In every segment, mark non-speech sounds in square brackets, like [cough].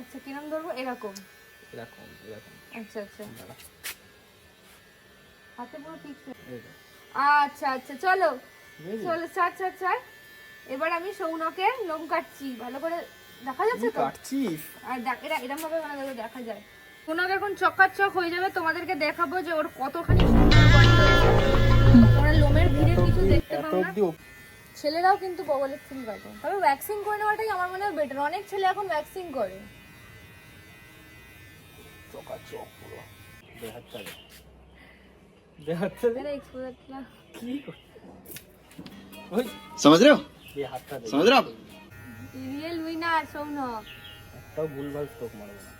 আচ্ছা কিরম ধরবো? এরকম। এরকম এরকম। আচ্ছা আচ্ছা। হাতে পুরো ঠিক আচ্ছা আচ্ছা চলো। চলো ছাড় ছাড় ছাড়। এবার আমি সৌনকে লোম কাটছি। ভালো করে দেখা যাচ্ছে তো? কাটছিস? আর দেখ এরা এরম ভাবে মানে দেখা যায়। সৌনক এখন চকাচক হয়ে যাবে। তোমাদেরকে দেখাবো যে ওর কতখানি সুন্দর হয়েছে। ওরা লোমের ভিড়ে কিছু দেখতে পাও না। ছেলেরাও কিন্তু বগলের চুল কাটে তবে ভ্যাকসিন করে নেওয়াটাই আমার মনে হয় বেটার অনেক ছেলে এখন ভ্যাকসিন করে। চকাচক পুরো দেখাচ্ছে দে। দেখাচ্ছে দে। এরা এক্সপোজারটা কি কর- ওই, समझ रहे हो দে হাতটা দে। समझ रहे हो आप রিয়েল উইনার সৌনক একটাও ভুলভাল স্ট্রোক মারবে না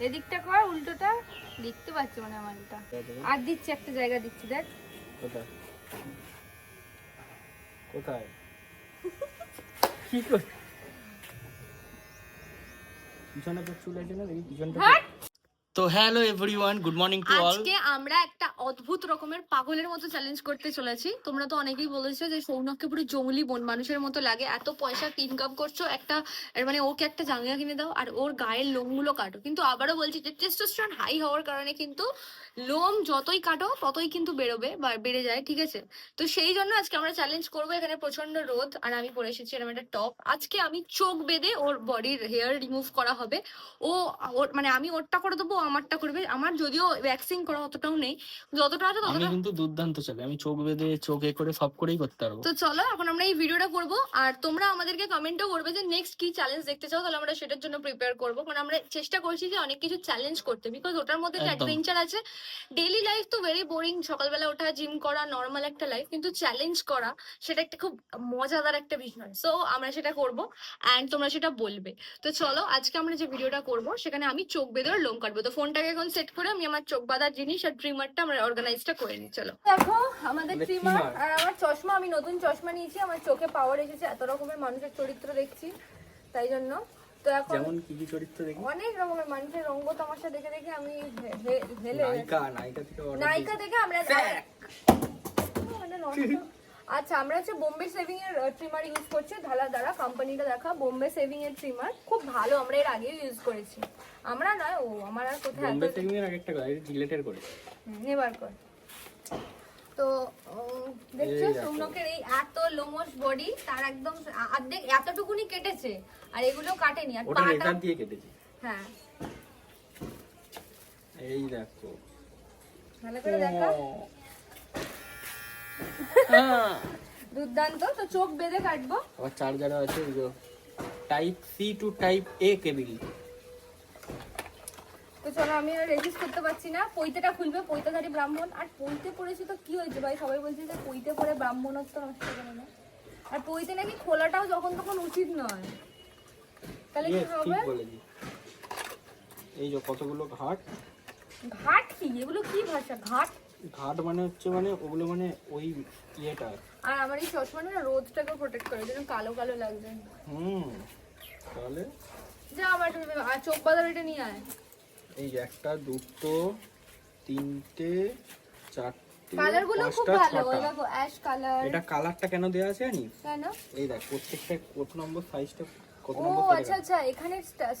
এদিকটা কর উল্টোটা দেখতে পাচ্ছি মানে আমার এটা দেখ, দেখ, আর দিচ্ছি একটা জায়গা দিচ্ছি দেখ কোথায় কোথায় [laughs] কি কর পিছনে তোর চুল আছে না দেখি পিছনটা তো hello everyone good morning to all. আজকে আমরা একটা অদ্ভুত রকমের পাগলের মতো চ্যালেঞ্জ করতে চলেছি। তোমরা তো অনেকেই বলেছ যে সৌনককে পুরো জঙ্গলি বন মানুষের মতো লাগে। এত পয়সা ইনকাম করছ একটা মানে ওকে একটা জাঙ্গিয়া কিনে দাও আর ওর গায়ের লোমগুলো কাটো। কিন্তু আবারও বলছি যে টেস্টোস্টেরন হাই হওয়ার কারণে কিন্তু লোম যতই কাটো, ততই কিন্তু বেরোবে বা বেড়ে যায়, ঠিক আছে? তো সেই জন্য আজকে আমরা চ্যালেঞ্জ করব এখানে প্রচণ্ড রোদ আর আমি পরে এসেছি এরকম একটা টপ আজকে আমি চোখ বেঁধে ওর বডির হেয়ার রিমুভ করা হবে। ও, ওর মানে আমি ওরটা করে দেবো আমারটা করবে। আমার যদিও ভ্যাকসিন করা অতটাও নেই যতটা আছে আমি ততটা কিন্তু দুর্দান্ত চলে আমি চোখ বেঁধে চোখ এ করে সব করেই করতে পারব। তো চলো এখন আমরা এই ভিডিওটা করব আর তোমরা আমাদেরকে কমেন্টও করবে যে নেক্সট কি চ্যালেঞ্জ দেখতে চাও তাহলে আমরা সেটার জন্য প্রিপেয়ার করব। মানে আমরা চেষ্টা করছি যে অনেক কিছু চ্যালেঞ্জ করতে বিকজ ওটার মধ্যে একদম। অ্যাডভেঞ্চার আছে ডেইলি লাইফ তো ভেরি বোরিং সকালবেলা ওঠা জিম করা নর্মাল একটা লাইফ কিন্তু চ্যালেঞ্জ করা সেটা একটা খুব মজাদার একটা বিষয়। সো আমরা সেটা করব অ্যান্ড তোমরা সেটা বলবে। তো চলো আজকে আমরা যে ভিডিওটা করব সেখানে আমি চোখ বেঁধে লোম কাটবো। তো ফোনটাকে এখন সেট করে আমি আমার চোখ বাঁধার জিনিস আর ট্রিমারটা আমরা অর্গানাইজটা করে নিই চলো। দেখো আমাদের মানে ট্রিমার আর আমার চশমা আমি নতুন চশমা নিয়েছি আমার চোখে পাওয়ার এসেছে এত রকমের মানুষের চরিত্র দেখছি তাই জন্য। তো এখন যেমন কি কি চরিত্র দেখি? অনেক রকমের মানুষের রঙ্গ তামাশা দেখে দেখে আমি হেলে নায়িকা নায়িকা থেকে নায়িকা। দেখে আমরা মানে আচ্ছা আমরা হচ্ছে বোম্বে সেভিং এর ট্রিমার ইউজ করছি। ধালা দ্বারা কোম্পানিটা দেখা। বোম্বে সেভিং এর ট্রিমার খুব ভালো আমরা এর আগেও ইউজ করেছি। আমরা নয় ও আমার আর কোথায় বোম্বে সেভিং এর আরেকটা কথা জিলেটের করে। এবার কর। তো দেখছ সৌনকের এই এত লোমস বডি তার একদম অর্ধেক এতটুকুনি কেটেছে আর এগুলো কাটেনি আর ওটা পাটা রেজার দিয়ে কেটেছি। হ্যাঁ। এই দেখো। ভালো করে দেখা। হ্যাঁ। দুর্দান্ত তো চোখ বেঁধে কাটবো। আবার চার্জারও আছে type C to type A cable তো চলো আমি আর রেজিস্ট করতে পারছি না। পৈতেটা খুলবে পৈতাধারী ব্রাহ্মণ। আর পৈতে পড়েছি তো কি হয়েছে ভাই? সবাই বলছে যে পৈতে পরে ব্রাহ্মণত্ব নষ্ট করে না। আর পৈতে নাকি খোলাটাও যখন তখন উচিত নয়। তাহলে কি হবে? এই যে কতগুলো ঘাট? ঘাট কি? এগুলো কি ভাষা? ঘাট? ঘাট মানে হচ্ছে মানে ওগুলো মানে ওই ইয়েটা। আর আমার এই চশমাটা না রোদটাকে প্রোটেক্ট করে যেন কালো কালো লাগবে হুম তাহলে? যা আমার চোখ বাজার এটা নিয়ে আয়। এই যে একটা দুটো তিনটে চারটে কালারগুলো খুব পাঁচটা ভালো। ছটা। দেখো অ্যাশ কালার এটা কালারটা কেন দেওয়া আছে জানিস কেন? এই দেখ প্রত্যেকটা কত নম্বর সাইজটা কত ও নম্বর আচ্ছা আচ্ছা এখানে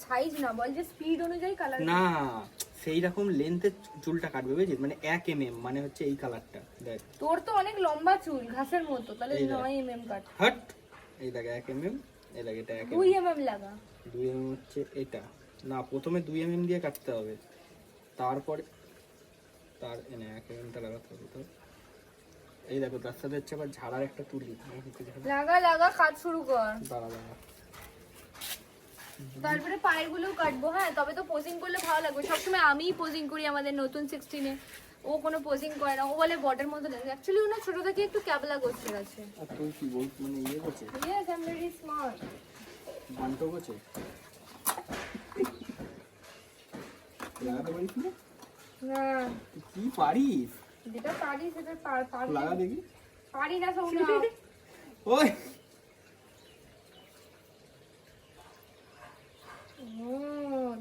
সাইজ না বল যে স্পিড অনুযায়ী কালার না সেই রকম চুলটা কাটবে মানে এক এম এম মানে হচ্ছে এই কালারটা দেখ। তোর তো অনেক লম্বা চুল ঘাসের মতো তাহলে নয় এম এম কাট হাট! এই দেখ এক এম এম এই দেখ এটা এক এম দুই এম এম লাগা। দুই এম হচ্ছে এটা। না প্রথমে দুই এম এম দিয়ে কাটতে হবে। তারপরে তার এনে এক এম এমটা লাগাতে হবে তো। এই দেখো তার সাথে হচ্ছে আবার ঝাড়ার একটা তুলি। লাগা লাগা কাজ শুরু কর। দাঁড়া দাঁড়া। তারপরে পায়ের গুলোও কাটবো হ্যাঁ তবে তো পোজিং করলে ভালো লাগবে। সবসময় আমিই পোজিং করি আমাদের নতুন সিক্সটিনে ও কোনো পোজিং করে না ও বলে বটের মতো লাগে অ্যাকচুয়ালি ওনার ছোট থেকে একটু ক্যাবলা গোছের আছে। আর তুই কি বল মানে ইয়ে করছে yes I am very smart বান্টো করছে লাগাতে পারিস না? না। কি পারিস? যেটা পারি সেটা পার পার লাগা দেখি। পারি না সৌনা [laughs] ওই।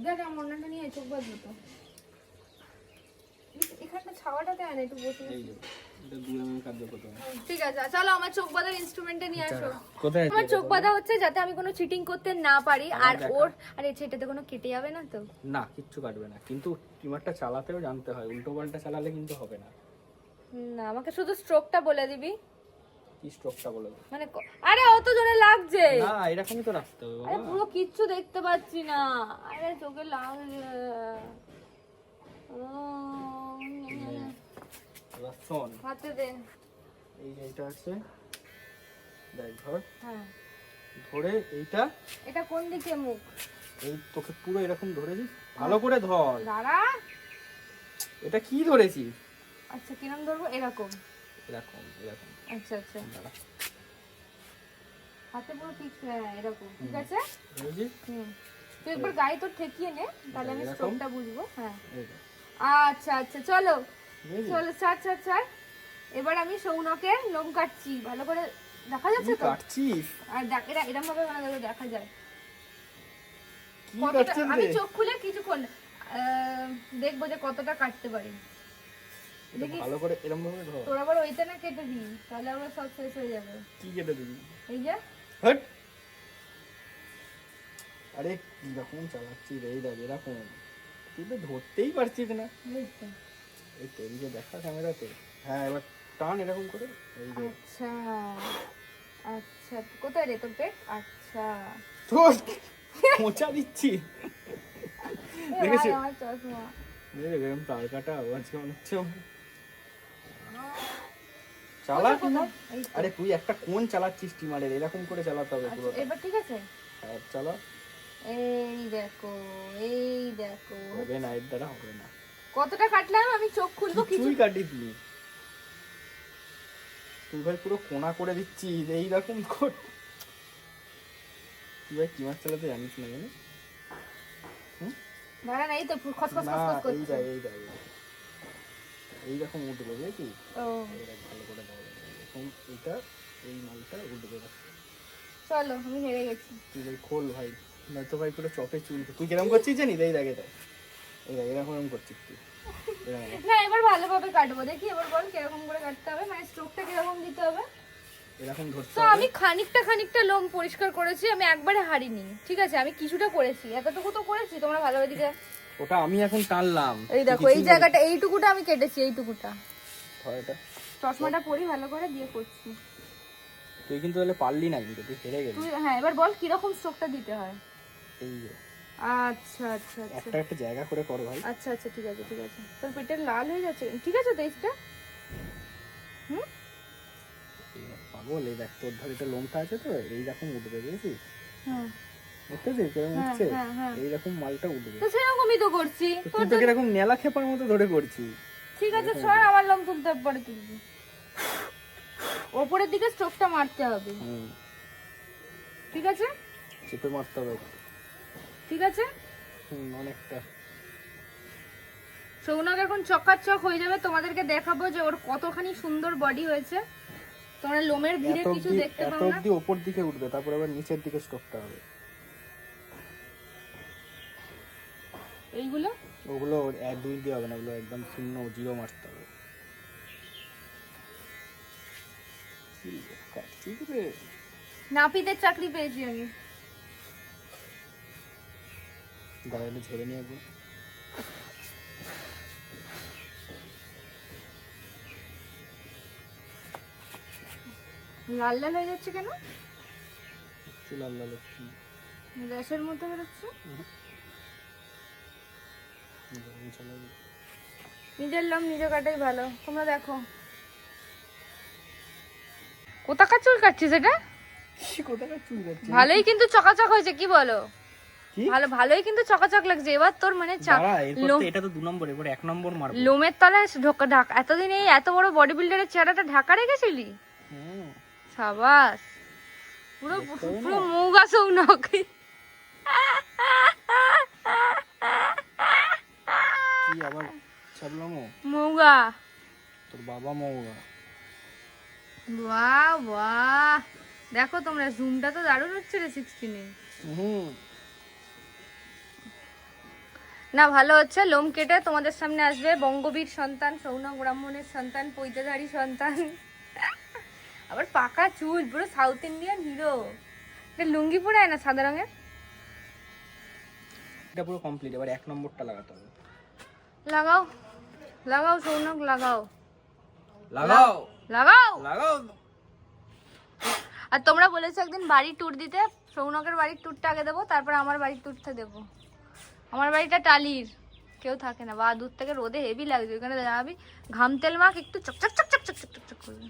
দেখ আমার অন্যটা নিয়ে চোখ বাজবে তো। এখানটা ছাওয়াটাতে আয় না একটু বসে ঠিক আছে চলো আমার চোখ বাঁধার ইনস্ট্রুমেন্টে নিয়ে আসো। কোথায় আমার চোখ বাঁধা হচ্ছে যাতে আমি কোনো চিটিং করতে না পারি আর ওর আরে সেটাতে কোনো কেটে যাবে না তো? না কিচ্ছু কাটবে না কিন্তু টিমারটা চালাতেও জানতে হয় উল্টো পাল্টা চালালে কিন্তু হবে না। না আমাকে শুধু স্ট্রোকটা বলে দিবি। কি স্ট্রোকটা বলে দেবো? মানে আরে অত জোরে লাগছে। না এরকমই তো রাখতে হবে আরে পুরো কিচ্ছু দেখতে পাচ্ছি না। আরে চোখে লাগছে ও, শোন হাতে দে এই যে এটা আছে। দেখ ধর। হ্যাঁ। ধরে এইটা এটা কোন দিকে মুখ? এই তোকে পুরো এরকম ধরে ভালো করে ধর। দাঁড়া। এটা কি ধরেছিস আচ্ছা কিরম ধরবো? এরকম। এরকম এরকম। আচ্ছা আচ্ছা। দাঁড়া। হাতে পুরো ঠিক হ্যাঁ এরকম। ঠিক আছে? হুম। তুই একবার গায়ে তোর ঠেকিয়ে নে তাহলে আমি স্ট্রোকটা বুঝব। হ্যাঁ। আচ্ছা আচ্ছা চলো? চলো ছাড় ছাড় ছাড়। এবার আমি সৌনকের লোম কাটছি ভালো করে দেখা যাচ্ছে তো? কাটছিস আর দেখ এরা এরম ভাবে মানে দেখা যায়। আমি চোখ খুলে কিছুক্ষণ আহ, দেখব যে কতটা কাটতে পারি। ভালো করে এরকম ভাবে ধর। তোর আবার ওইটা না কেটে দিই তাহলে আবার সব শেষ হয়ে যাবে। কি কেটে দিবি? এই যে। হট। আরে কি রকম চালাচ্ছিস রে এই দেখ এরকম। তুই তো ধরতেই পারছিস না। এই তো। এই যে দেখা ক্যামেরাতে। হ্যাঁ এবার টান এরকম করে। এই যে। আচ্ছা আচ্ছা কোথায় রে তোর পেট? আচ্ছা। তোর মোচা দিচ্ছি। দেখেছি। আমার চশমা। দেখে এরকম তার কাটা আজকে হচ্ছে চালা কোথায়, কোথায়? এই তো। আরে তুই একটা কোন চালাচ্ছিস স্টিমারের? এরকম করে চালাতে হবে পুরো এবার ঠিক আছে? হ্যাঁ চালা। এই দেখো এই দেখো। হবে না এর দ্বারা হবে না। কতটা কাটলাম? আমি চোখ খুলবো কিছু কিছুই কাটিস নি তুই ভাই পুরো কোনা করে দিচ্ছিস এইরকম কর তুই ভাই কি মাছ চালাতে জানিস না জানিস? দাঁড়া না এই তো খস খস না খস খস এই করছে। এই এই দেখ। এইরকম উঠবে বুঝেছিস ও। এই ভালো করে দাও এরকম এইটা এই মালটা উঠবে। চলো আমি হেরে গেছি। তুই ভাই খোল ভাই। নয়তো ভাই পুরো চপে চুল তুই কিরম করছিস জানিস? এই দেখ এটা এই এরকম এরকম করছিস তুই না এবার ভালোভাবে কাটবো। দেখি এবার বল কীরকম করে কাটতে হবে মানে স্ট্রোকটা কীরকম দিতে হবে? এরকম ধরতে তো আমি খানিকটা খানিকটা লোম পরিষ্কার করেছি আমি একবারে হারিনি। ঠিক আছে আমি কিছুটা করেছি এতটুকু তো করেছি তোমরা ভালোভাবে দিকে ওটা আমি এখন টানলাম। এই দেখো এই জায়গাটা এইটুকুটা আমি কেটেছি এইটুকুটা। এটা। চশমাটা পরি ভালো করে দিয়ে করছি। তুই কিন্তু তাহলে পারলি না কিন্তু তুই হেরে গেলি। তুই হ্যাঁ এবার বল কীরকম স্ট্রোকটা দিতে হয়। এই আচ্ছা আচ্ছা আচ্ছা। একটা একটা জায়গা করে কর ভাই। আচ্ছা আচ্ছা ঠিক আছে ঠিক আছে। তোর পেটে লাল হয়ে যাচ্ছে ঠিক আছে তো এইটা? হুম? পাগল এই দেখ তোর ধর এটা লোমটা আছে তো এইরকম উঠবে বুঝেছিস? হ্যাঁ। হ্যাঁ, হ্যাঁ। এইরকম মালটা উঠবে। তো সেরকমই তো করছি। তুই তো নেলা খেপার মতো ধরে করছিস ঠিক আছে সর আমার লোম তুলতে পরে তুলবি ওপরের দিকে স্ট্রোকটা মারতে হবে। হুম। ঠিক আছে? চেপে মারতে হবে। ঠিক আছে? হুম অনেকটা। সৌনক এখন চকাচক হয়ে যাবে। তোমাদেরকে দেখাবো যে ওর কতখানি সুন্দর বডি হয়েছে। তোমরা লোমের ভিড়ে কিছু দেখতে পাও না। অব্দি ওপর দিকে উঠবে তারপর আবার নিচের দিকে স্টকটা হবে। এইগুলো? ওগুলো এক দুই দিয়ে হবে না ওগুলো একদম শূন্য জিরো মারতে হবে। নাপিতের চাকরি পেয়েছি আমি। একটু ঝেড়ে নিয়ে একবার লাল লাল হয়ে যাচ্ছে কেন? চুল আল্লাহ লক্ষ্মী গ্যাসের মতো বেরোচ্ছে। নিজের লোম নিজে কাটাই ভালো। তোমরা দেখো। কোথাকার চুল কাটছিস এটা? কি কোথাকার চুল কাটছিস? ভালোই কিন্তু চকাচক হয়েছে কি বলো? ভালো ভালোই কিন্তু চকাচক লাগছে। এবার তোর মানে এটা তো দু নম্বর এবার এক নম্বর মারবো। লোমের তলায় ঢোকা ঢাকা এতদিন এই এত বড় বডি বিল্ডারের চেহারাটা ঢাকা রেখেছিলি? সাবাস। পুরো পুরো মৌগা সৌনক কি আবার ছাড়লামো মৌগা। তোর বাবা মৌগা। বাহ বাহ। দেখো তোমরা জুমটা তো দারুণ হচ্ছে রে সিক্সটিনে হুম। না ভালো হচ্ছে। লোম কেটে তোমাদের সামনে আসবে। বঙ্গবীর সন্তান সৌনক ব্রাহ্মণের সন্তান পৈতেধারী সন্তান। আবার পাকা চুল পুরো সাউথ ইন্ডিয়ান হিরো। লুঙ্গি পরে না সাদা রঙের? এটা পুরো কমপ্লিট এবার এক নম্বরটা লাগাতে হবে। লাগাও। লাগাও সৌনক লাগাও। লাগাও। লাগাও। লাগাও। আর তোমরা বলেছ একদিন বাড়ি ট্যুর দিতে। সৌনকের বাড়ির ট্যুরটা আগে দেবো তারপর আমার বাড়ির ট্যুরটা দেবো। আমার বাড়িটা টালির। কেউ থাকে না। বা দূর থেকে রোদে হেভি লাগছে। ওখানে দাঁড়াবি ঘাম তেল মাখ একটু চকচক চকচক চকচক চকচক করবে।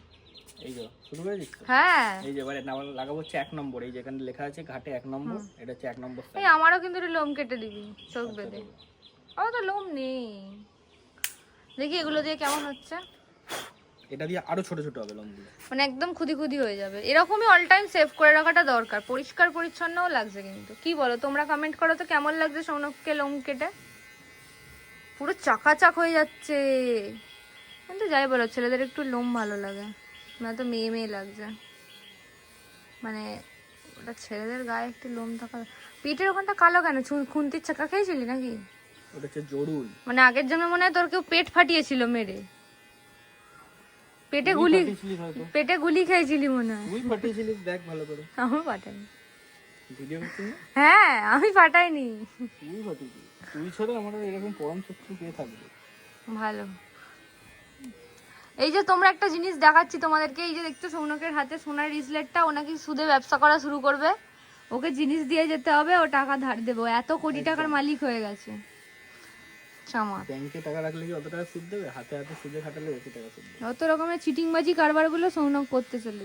এই যে শুরু করে দিচ্ছ? হ্যাঁ। এই যে এবারে নাম লাগাবো হচ্ছে এক নম্বর। এই যেখানে লেখা আছে ঘাটে এক নম্বর। এটা হচ্ছে এক নম্বর এই আমারও কিন্তু লোম কেটে দিবি চোখ বেঁধে। আমার তো লোম নেই। দেখি এগুলো দিয়ে কেমন হচ্ছে। এটা দিয়ে আরও ছোট ছোট হবে লম্বগুলো মানে একদম খুদি খুদি হয়ে যাবে। এরকমই অল টাইম সেভ করে রাখাটা দরকার। পরিষ্কার পরিচ্ছন্নও লাগছে কিন্তু। কি বলো তোমরা কমেন্ট করো তো কেমন লাগছে সৌনককে লোম কেটে পুরো চাকাচাক হয়ে যাচ্ছে। কিন্তু যাই বলো ছেলেদের একটু লোম ভালো লাগে। না তো মেয়ে মেয়ে লাগছে। মানে ওটা ছেলেদের গায়ে একটু লোম থাকা পিঠের ওখানটা কালো কেন? খুন্তির চাকা খেয়েছিলি নাকি? ওটা হচ্ছে জরুল মানে আগের জন্য মনে হয় তোর কেউ পেট ফাটিয়েছিল মেরে। পেটে গুলি পেটে গুলি খেয়েছিলি মনে হয়। তুই ফাটিয়েছিলিস দেখ ভালো করে। আমার পাঠানি ভিডিও করছিস হ্যাঁ আমি পাঠাইনি তুই ফাটিয়েছিস তুই ছাড়া আমার এরকম পরম শত্রু কে থাকবে? ভালো। এই যে তোমরা একটা জিনিস দেখাচ্ছি তোমাদেরকে এই যে দেখছ সৌনকের হাতে সোনার রিসলেটটা ও নাকি সুদে ব্যবসা করা শুরু করবে। ওকে জিনিস দিয়ে যেতে হবে ও টাকা ধার দেবো। এত কোটি টাকার মালিক হয়ে গেছে। চামা ব্যাংকে টাকা রাখলে কি অত টাকা সুদ দেবে? হাতে হাতে সুদে খাটালে বেশি টাকা সুদ দেবে। যত রকমের চিটিংবাজি কারবারগুলো সৌনক করতে চলে।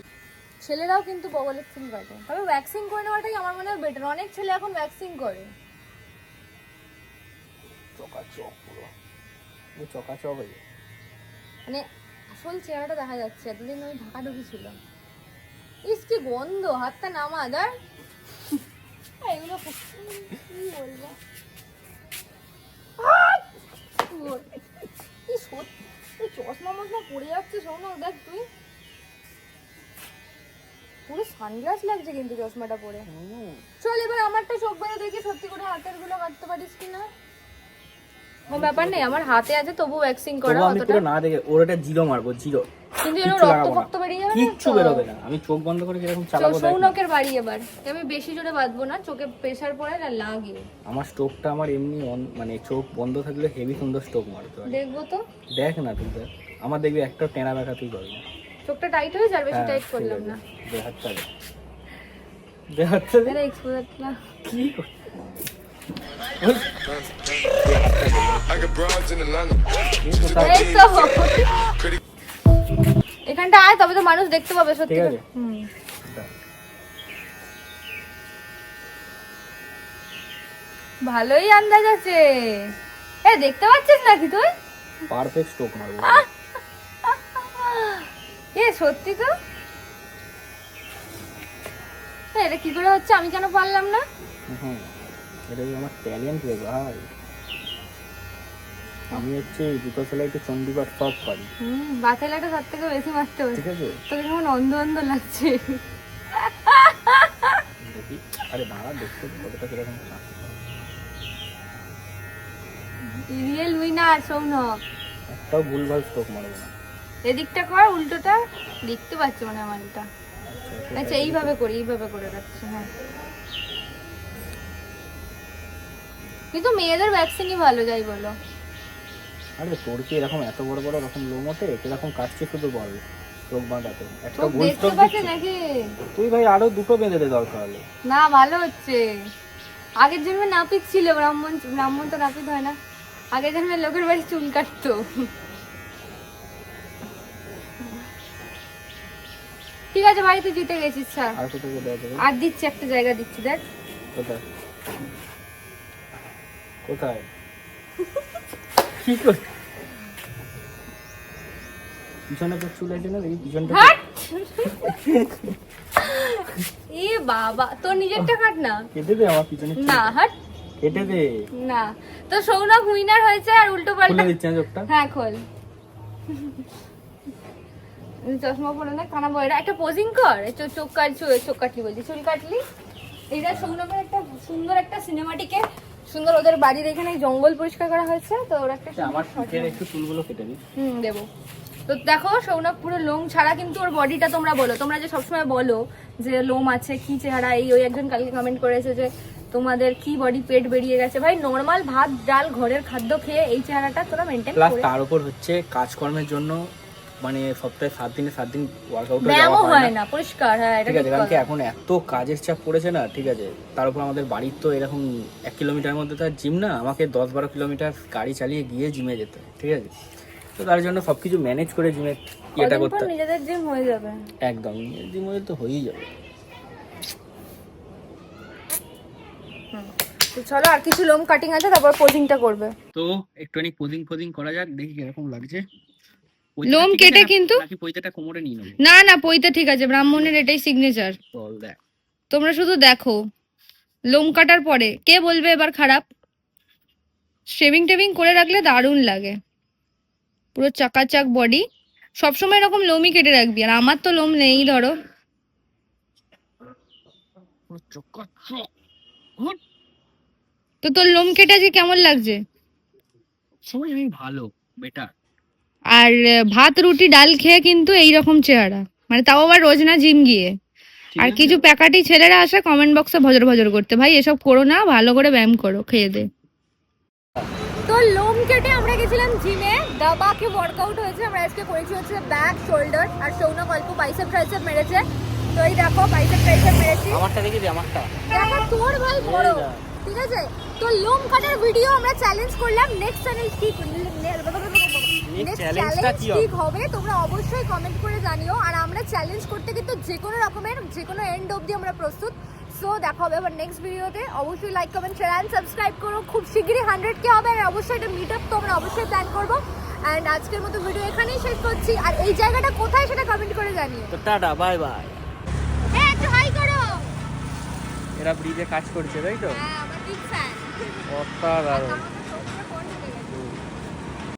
ছেলেরাও কিন্তু বগলের চুল কাটে তবে ভ্যাকসিন করে নেওয়াটাই আমার মনে হয় বেটার অনেক ছেলে এখন ভ্যাকসিন করে। চকাচক পুরো। পুরো চকাচক হয়ে মানে আসল চেহারাটা দেখা যাচ্ছে। এতদিন ওই ঢাকা ঢুকি ইস কি গন্ধ! হাতটা নামা দার এগুলো কি বলব? আহ! কি সত্যি? চশমা মশমা পড়ে যাচ্ছে শোনো দেখ তুই। পুরো সানগ্লাস লাগছে কিন্তু চশমাটা পরে। চল এবার আমারটা চোখ বেরো দেখি সত্যি করে হাতেরগুলো কাটতে পারিস কিনা। ও ব্যাপার নেই আমার হাতে আছে তবু ভ্যাকসিন করা অতটা। না দেখে ওর জিরো মারবো জিরো। কিন্তু রক্ত না। ফক্ত বেরিয়ে যাবে না কিচ্ছু বেরোবে না। আমি চোখ বন্ধ করে চালাবো সৌনকের বাড়ি এবার। আমি বেশি জোরে বাঁধবো না চোখে প্রেসার পড়ে না লাগে। আমার স্টোকটা আমার এমনি মানে চোখ বন্ধ থাকলে হেভি সুন্দর স্টোক মারতে হয়। দেখব তো। দেখ না তুই দেখ। আমার দেখবি একটা টেনা দেখাতেই পারবি না চোখটা টাইট হয়ে যাবে বেশি হ্যাঁ, টাইট করলাম না। দে হাতটা দে। দে হাতটা দে। আরে এক্সপোজারটা কি I got broads in Atlanta. এখানটা আয় তবে তো মানুষ দেখতে পাবে সত্যি ঠিক আছে। হুম। ভালোই আন্দাজ আছে। এ দেখতে পাচ্ছিস নাকি তুই? পারফেক্ট স্টোক মারবো। [laughs] এ সত্যি তো? এটা কি করে হচ্ছে? আমি কেন পারলাম না? হুম এটা আমার ট্যালেন্ট রে ভাই? আমি হচ্ছে জুতো সেলাই একটু চণ্ডীপাঠ সব পারি। বাতেলাটা সব থেকে বেশি মারতে হবে ঠিক আছে? তোকে কেমন অন্ধ অন্ধ লাগছে। দেখি। আরে দাঁড়া দেখতে কতটা কীরকম রিয়েল উইনার সৌনক। একটাও ভুলভাল স্টোক মারবো না। এদিকটা কর উল্টোটা। দেখতে পাচ্ছি মানে আমার এটা আচ্ছা আচ্ছা এইভাবে করি এইভাবে করে রাখছি হ্যাঁ। কিন্তু মেয়েদের ভ্যাকসিনই ভালো যাই বলো। আরে তোর কি এরকম এত বড় বড় রকম লোম ওঠে? কীরকম কাটছে শুধু বল চোখ বাঁধাতে। একটা চোখ ভুল দেখতে নাকি? তুই ভাই আরও দুটো বেঁধে দে দরকার হলে না ভালো হচ্ছে। আগের জন্মে নাপিত ছিল ব্রাহ্মণ ব্রাহ্মণ তো নাপিত হয় না। আগের জন্মে লোকের বাড়ি চুল কাটতো। ঠিক আছে ভাই তুই জিতে গেছিস স্যার আর দিচ্ছি একটা জায়গা দিচ্ছি দেখ। কোথায়? কোথায়? [laughs] কি কর? পিছনে তোর চুল আছে না দেখি পিছনটা [laughs] এ বাবা তোর নিজেরটা কাট না? কেটে দে আমার পিছনে না হাট। কেটে দে। না। তো সৌনক উইনার হয়েছে আর উল্টো খুলে পাল্টা দিচ্ছে চোখটা। হ্যাঁ খোল। চশমা পরে না কানা বয়রা একটা পোজিং কর। চো- চোখ কাটছি চোখ কাটলি বলছি। চুল কাটলি। এটা সৌনকের একটা সুন্দর একটা সিনেমাটিকে সুন্দর ওদের বাড়ির এখানে জঙ্গল পরিষ্কার করা হয়েছে তো ওরা একটা আচ্ছা, আমার একটু চুলগুলো কেটে দিই। হুম দেবো। তো দেখো সৌনক পুরো লোম ছাড়া কিন্তু ওর বডিটা তোমরা বলো। তোমরা যে সবসময় বলো যে লোম আছে কি চেহারা এই ওই একজন কালকে কমেন্ট করেছে যে তোমাদের কি বডি পেট বেরিয়ে গেছে। ভাই নর্মাল ভাত ডাল ঘরের খাদ্য খেয়ে এই চেহারাটা তোরা মেনটেন করে তার উপর হচ্ছে কাজকর্মের জন্য মানে সপ্তাহে সাত দিনে সাত দিন ওয়ার্কআউট ব্যায়ামও হয় না। পরিষ্কার হ্যাঁ এটা ঠিক আছে কারণ কি এখন এত কাজের চাপ পড়েছে না ঠিক আছে তার উপর আমাদের বাড়ির তো এরকম এক কিলোমিটার মধ্যে তো জিম না আমাকে দশ বারো কিলোমিটার গাড়ি চালিয়ে গিয়ে জিমে যেতে ঠিক আছে। তো তার জন্য সব কিছু ম্যানেজ করে জিমে ইয়েটা করতে নিজেদের জিম হয়ে যাবে? একদম জিম হলে তো হয়েই যাবে। তো চলো আর কিছু লোম কাটিং আছে তারপর পোজিংটা করবে। তো একটুখানি পোজিং ফোজিং করা যাক দেখি কীরকম লাগছে। লোম কেটে কিন্তু- নাকি পৈতাটা কোমরে নিয়ে নেব। না না পইতে ঠিক আছে ব্রাহ্মণের এটাই সিগনেচার চল দেখ। তোমরা শুধু দেখো লোম কাটার পরে কে বলবে এবার খারাপ? শেভিং টেভিং করে রাখলে দারুণ লাগে। পুরো চাকাচাক বডি সবসময় এরকম লোমই কেটে রাখবি আর আমার তো লোম নেই ধরো। তো তোর লোম কেটে আজকে কেমন লাগছে? সবাই আমি ভালো বেটার আর ভাত রুটি ডাল খেয়ে কিন্তু এই রকম চেহারা। মানে তাও আবার রোজ না জিম গিয়ে। আর কিছু প্যাকাটি ছেলেরা আসে কমেন্ট বক্সে ভজর ভজর করতে। ভাই এসব করো না ভালো করে ব্যায়াম করো খেয়ে দে। তো লোম কেটে আমরা গেছিলাম জিমে। দাবা দাবাকে ওয়ার্কআউট হয়েছে আমরা আজকে করেছি হচ্ছে ব্যাক শোল্ডার আর সৌনক অল্প বাইসেপ ট্রাইসেপ মেরেছে। তো এই দেখো বাইসেপ ট্রাইসেপ মেরেছি। আমারটা দেখি দে আমারটা। দেখো তোর ভাই বড়। ঠিক আছে? তো লোম কাটার ভিডিও আমরা চ্যালেঞ্জ করলাম। নেক্সট চ্যানেল কি নেক্সট চ্যালেঞ্জ টা কি হবে? তোমরা অবশ্যই কমেন্ট করে জানিও। আর আমরা চ্যালেঞ্জ করতে কিন্তু যে কোনো রকমের যে কোনো এন্ড অবধি আমরা প্রস্তুত। সো দেখা হবে আবার নেক্সট ভিডিওতে অবশ্যই like comment share and subscribe করো। খুব শিগগিরই হান্ড্রেড কে হবে। আর অবশ্যই এটা মিট আপ তো আমরা অবশ্যই প্ল্যান করব। অ্যান্ড আজকের মতো ভিডিও এখানেই শেষ করছি। আর এই জায়গাটা কোথায় সেটা কমেন্ট করে জানিও। তো টাটা বাই বাই হ্যাঁ একটু হাই করো। এরা ব্রিজে কাজ করছে তাই তো? হ্যাঁ আমার বিগ ফ্যান অসাধারণ।